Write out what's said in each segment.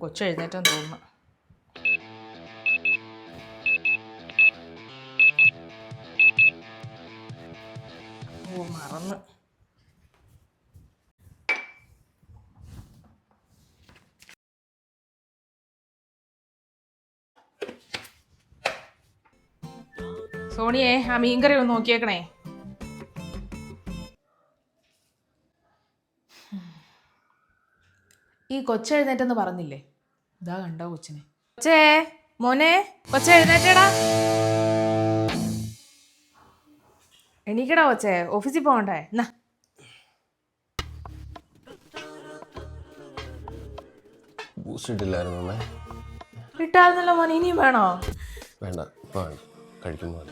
കൊച്ചു എഴുന്നേറ്റം തോന്നുന്നു. ഓ മറന്ന്. സോണിയെ ആ മീൻകറി ഒന്ന് നോക്കിയേക്കണേ. ഈ കൊച്ചെഴുന്നേറ്റെന്ന് പറഞ്ഞില്ലേ? ഇതാ കണ്ടോ കൊച്ചിനെ. കൊച്ചേ മോനെ കൊച്ചെഴുന്നേറ്റടാ എണീക്കടാ കൊച്ചേ ഓഫീസിൽ പോകണ്ടേ? എന്നാ ഇട്ടില്ലായിരുന്നു മോനെ ഇനിയും വേണോ? വേണ്ട ഇപ്പം വേണ്ട. കഴിക്കുമ്പോൾ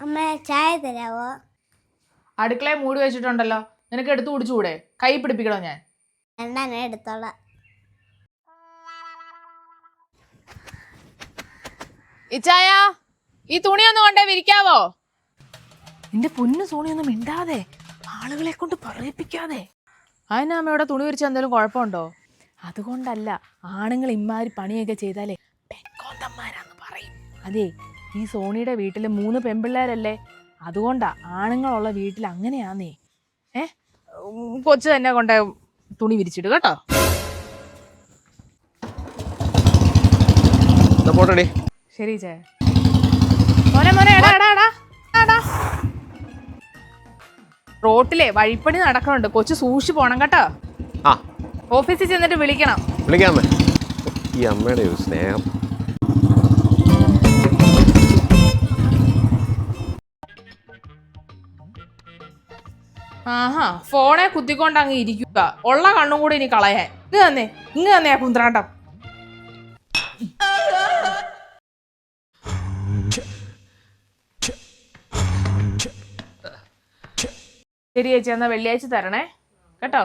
അമ്മ ചായ തരാവോ? അടുക്കളയെ മൂടി വെച്ചിട്ടുണ്ടല്ലോ. നിനക്ക് എടുത്തു കുടിച്ചുകൂടെ? കൈ പിടിപ്പിക്കണോ ഞാൻ? രണ്ടെണ്ണം എടുത്തോളാം. ഇച്ചായ ഈ തുണി ഒന്ന് കൊണ്ടേ വിരിക്കാവോ? നിന്റെ പൊന്നു സോണിയൊന്നും ഒന്നും മിണ്ടാതെ ആളുകളെ കൊണ്ട് പറയിപ്പിക്കാതെ. അതിനാ അമ്മയുടെ തുണി വിരിച്ച എന്തെങ്കിലും കുഴപ്പമുണ്ടോ? അതുകൊണ്ടല്ല ആണുങ്ങൾ ഇമ്മാതിരി പണിയൊക്കെ ചെയ്താലേ പെക്കോന്തന്മാരാന്ന് പറയും. അതെ ഈ സോണിയുടെ വീട്ടിലെ മൂന്ന് പെൺപിള്ളേരല്ലേ? അതുകൊണ്ടാ ആണുങ്ങളുള്ള വീട്ടിൽ അങ്ങനെയാന്നേ. ഏ? കൊച്ചു തന്നെ കൊണ്ട തുണി വിരിച്ചിട്ട് കേട്ടോ. പോട്ടെടി. ശരി ചേ മോനെ മോനെ എടാ എടാ എടാ എടാ. റോട്ടിലെ വഴിപ്പണി നടക്കണുണ്ട് കൊച്ചു സൂക്ഷിച്ചു പോണം കേട്ടോ. ആ. ഓഫീസിൽ ചെന്നിട്ട് വിളിക്കണം. വിളിക്കാമേ. ഈ അമ്മയുടെ ഒരു സ്നേഹം. ആഹാ ഫോണെ കുത്തിക്കൊണ്ട് അങ്ങ് ഇരിക്കുക. ഉള്ള കണ്ണും കൂടി ഇനി കളയാൻ. ഇങ്ങ് തന്നെ ഇങ്ങ് തന്നെ ആ കുന്ത്രാണ്ടം. ശരി ചേച്ചി എന്നാ വെള്ളിയാഴ്ച തരണേ. കേട്ടോ?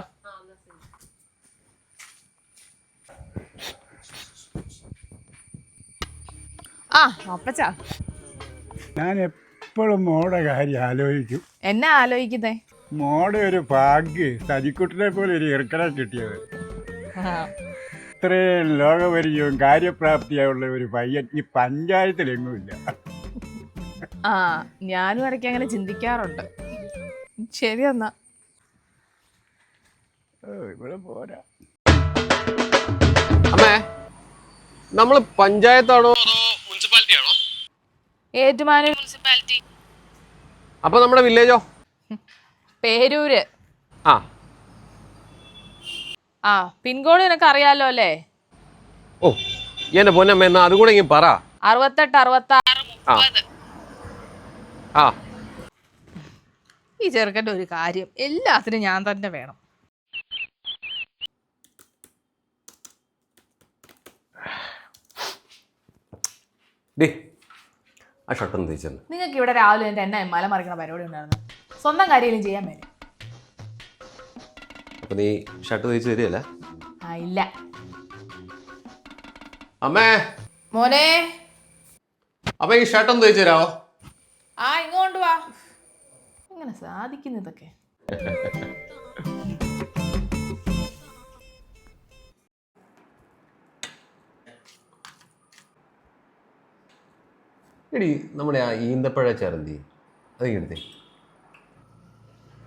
ആ അപ്പച്ചാ. ഞാൻ എപ്പോഴും മോടെ കാര്യം ആലോചിക്കും. എന്നാ ആലോചിക്കുന്നേ? മോടെ ഒരു ഭാഗ്യ. സജിക്കുട്ടിനെ പോലെ ഒരു ഇറക്കട കിട്ടിയത് ഇത്രയും ലോകപരിചയവും കാര്യപ്രാപ്തിയായുള്ള ഒരു പയ്യൻ ഈ പഞ്ചായത്തിലെങ്ങുമില്ല ആ ഞാനും ഇടയ്ക്ക് അങ്ങനെ ചിന്തിക്കാറുണ്ട്. ശരി എന്നാ. ഓ, ഇവിടെ പോരാ. അമ്മേ നമ്മൾ പഞ്ചായത്താണോ? അതോ മുനിസിപ്പാലിറ്റി ആണോ ഏറ്റുമാനൂർ മുനിസിപ്പാലിറ്റി. അപ്പൊ നമ്മുടെ വില്ലേജോ? പേരൂര്. ആ. ആ പിൻകോഡ് നിനക്ക് അറിയാലോ അല്ലേ? ഓ എന്റെ പൊന്നമ്മ എന്നാ അതുകൂടെ ഇങ്ങനെ പറ. അറുപത്തെട്ട് അറുപത്തി ആറ് ആ. ആ. ഈ ചെറുക്കന്റെ ഒരു കാര്യം എല്ലാത്തിനും ഞാൻ തന്നെ വേണം. ഡി ആ നിങ്ങൾക്ക് ഇവിടെ രാവിലെ എന്റെ എന്നെ മല മറിക്കണ പരിപാടി ഉണ്ടായിരുന്നു. സ്വന്തം കാര്യങ്ങളും ചെയ്യാൻ പറ്റും അപ്പൊ നീ ഷർട്ട് തരികയല്ല? ആ ഇല്ല. അമ്മേ! മോനെ! അപ്പൊ ഈ ഷർട്ടൊന്ന് തേച്ച് തരാമോ ആ ഇങ്ങോട്ട് വാ. ഇങ്ങനെ സാധിക്കുന്നു ഇതൊക്കെ? എടി നമ്മുടെ ആ ഈന്തപ്പഴ ചരന്തി അത് എടുത്തേ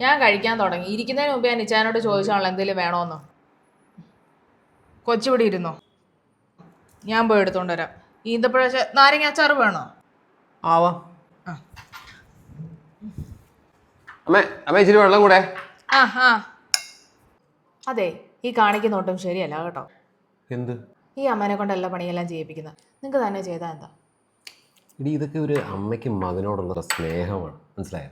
ഞാൻ കഴിക്കാൻ തുടങ്ങി. ഇരിക്കുന്നതിന് മുമ്പ് ഞാൻ നിച്ചാനോട് ചോദിച്ചാണല്ലോ എന്തെങ്കിലും വേണോന്ന്. കൊച്ചിവിടെ ഇരുന്നോ? ഞാൻ പോയി എടുത്തോണ്ട് വരാം. ഈന്തപ്പഴ നാരങ്ങ അച്ചാർ വേണോ? ആവാ. അമ്മേ അമ്മേ ഇച്ചിരി വെള്ളം കൂടെ. ആ ആ. അതെ ഈ കാണിക്കുന്ന ഒട്ടും ശരിയല്ല കേട്ടോ. എന്ത്? ഈ അമ്മനെ കൊണ്ട് എല്ലാ പണിയെല്ലാം ചെയ്യിപ്പിക്കുന്നത് നിങ്ങൾക്ക് തന്നെ ചെയ്താൽ എന്താ? ഇതൊക്കെ ഒരു അമ്മയ്ക്കും മകനോടുള്ള സ്നേഹമാണ്. മനസ്സിലായോ?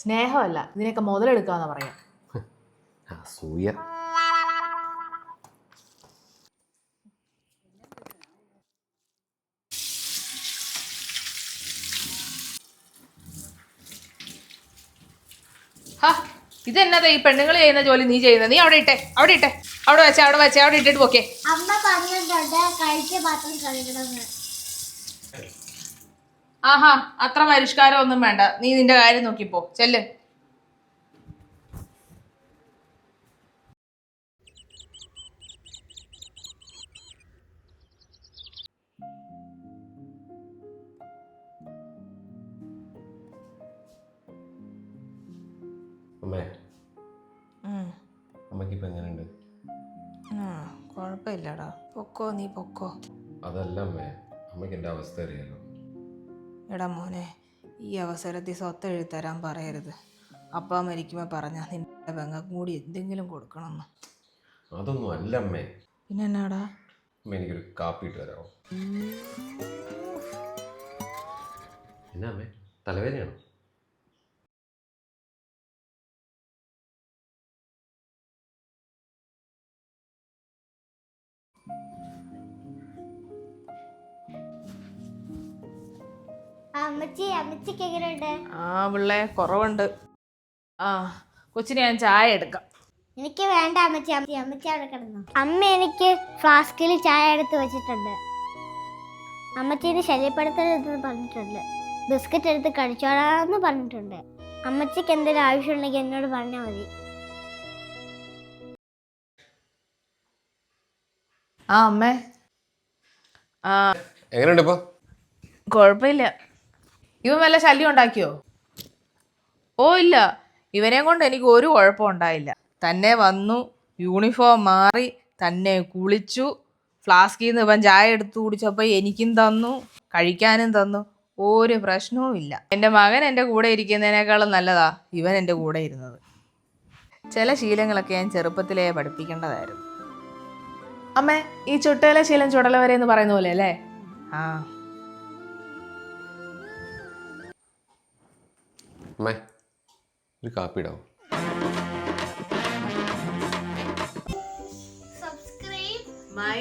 സ്നേഹമല്ല. ഇതിനൊക്കെ മുതലെടുക്കാന്ന് പറയാം. അസൂയ ഇതെന്നതാ ഈ പെണ്ണുങ്ങൾ ചെയ്യുന്ന ജോലി നീ ചെയ്യുന്നത്? നീ അവിടെ ഇട്ടെ അവിടെ ഇട്ടെ. അവിടെ വെച്ചേ അവിടെ വെച്ചേ അവിടെ ഇട്ടിട്ട് പോക്കേ. അമ്മ പറഞ്ഞിട്ടുണ്ട് കഴിച്ച പാത്രം കഴുകണമെന്ന്. ആഹാ അത്ര പരിഷ്കാരം ഒന്നും വേണ്ട. നീ നിന്റെ കാര്യം നോക്കിപ്പോ. ചെല്ല്. കുഴപ്പമില്ലടാ. നീ അതല്ല അമ്മേ. അമ്മയ്ക്ക് എന്റെ അവസ്ഥ അറിയാലോ. എടാ മോനെ ഈ അവസരത്തിൽ സ്വത്ത് എഴുത്തരാൻ പറയരുത്. അപ്പ മരിക്കുമ്പോൾ പറഞ്ഞ നിന്റെ വെങ്ങ കൂടി എന്തെങ്കിലും കൊടുക്കണമെന്ന്. അതൊന്നും അല്ല അമ്മേ പിന്നെ എന്നാടാ? അമ്മ എനിക്കൊരു കാപ്പി ഇട്ട് തരാമോ എന്നാ അമ്മേ തലവേദനയാണോ? അമ്മച്ചി അമ്മച്ചിക്ക് എങ്ങനെയുണ്ട്? ആ പിള്ളേ കുറവുണ്ട്. ആ കൊച്ചിന് ഞാൻ ചായ എടുക്കാം. എനിക്ക് വേണ്ട അമ്മച്ചി. അമ്മച്ചി അമ്മച്ചി അവിടെ കിടന്നു. അമ്മ എനിക്ക് ഫ്ലാസ്കിൽ ചായ എടുത്ത് വെച്ചിട്ടുണ്ട്. അമ്മച്ചീനെ ശല്യപ്പെടുത്തരുതെന്ന് പറഞ്ഞിട്ടുണ്ട്. ബിസ്ക്കറ്റ് എടുത്ത് കഴിച്ചോളാന്ന് പറഞ്ഞിട്ടുണ്ട്. അമ്മച്ചിക്ക് എന്തെങ്കിലും ആവശ്യമുണ്ടെങ്കിൽ എന്നോട് പറഞ്ഞാൽ മതി. ആ അമ്മേ. ആ. എങ്ങനെയുണ്ട് ഇപ്പൊ? കുഴപ്പമില്ല. ഇവൻ വല്ല ശല്യം ഉണ്ടാക്കിയോ? ഓ ഇല്ല. ഇവനെ കൊണ്ട് എനിക്ക് ഒരു കുഴപ്പം ഉണ്ടായില്ല. തന്നെ വന്നു യൂണിഫോം മാറി തന്നെ കുളിച്ചു. ഫ്ലാസ്കിൽ നിന്ന് ഇവൻ ചായ എടുത്തു കുടിച്ചപ്പോൾ എനിക്കും തന്നു കഴിക്കാനും തന്നു. ഒരു പ്രശ്നവും ഇല്ല. എന്റെ മകൻ എന്റെ കൂടെ ഇരിക്കുന്നതിനേക്കാളും നല്ലതാ ഇവൻ എന്റെ കൂടെ ഇരുന്നത്. ചില ശീലങ്ങളൊക്കെ ഞാൻ ചെറുപ്പത്തിലേ പഠിപ്പിക്കേണ്ടതായിരുന്നു. അമ്മേ ഈ ചുട്ടയിലെ ശീലം ചുടല വരെ എന്ന് പറയുന്ന പോലെ അല്ലേ? ആ. അമ്മേ ഒരു കാപ്പി ഇടാവും? Subscribe my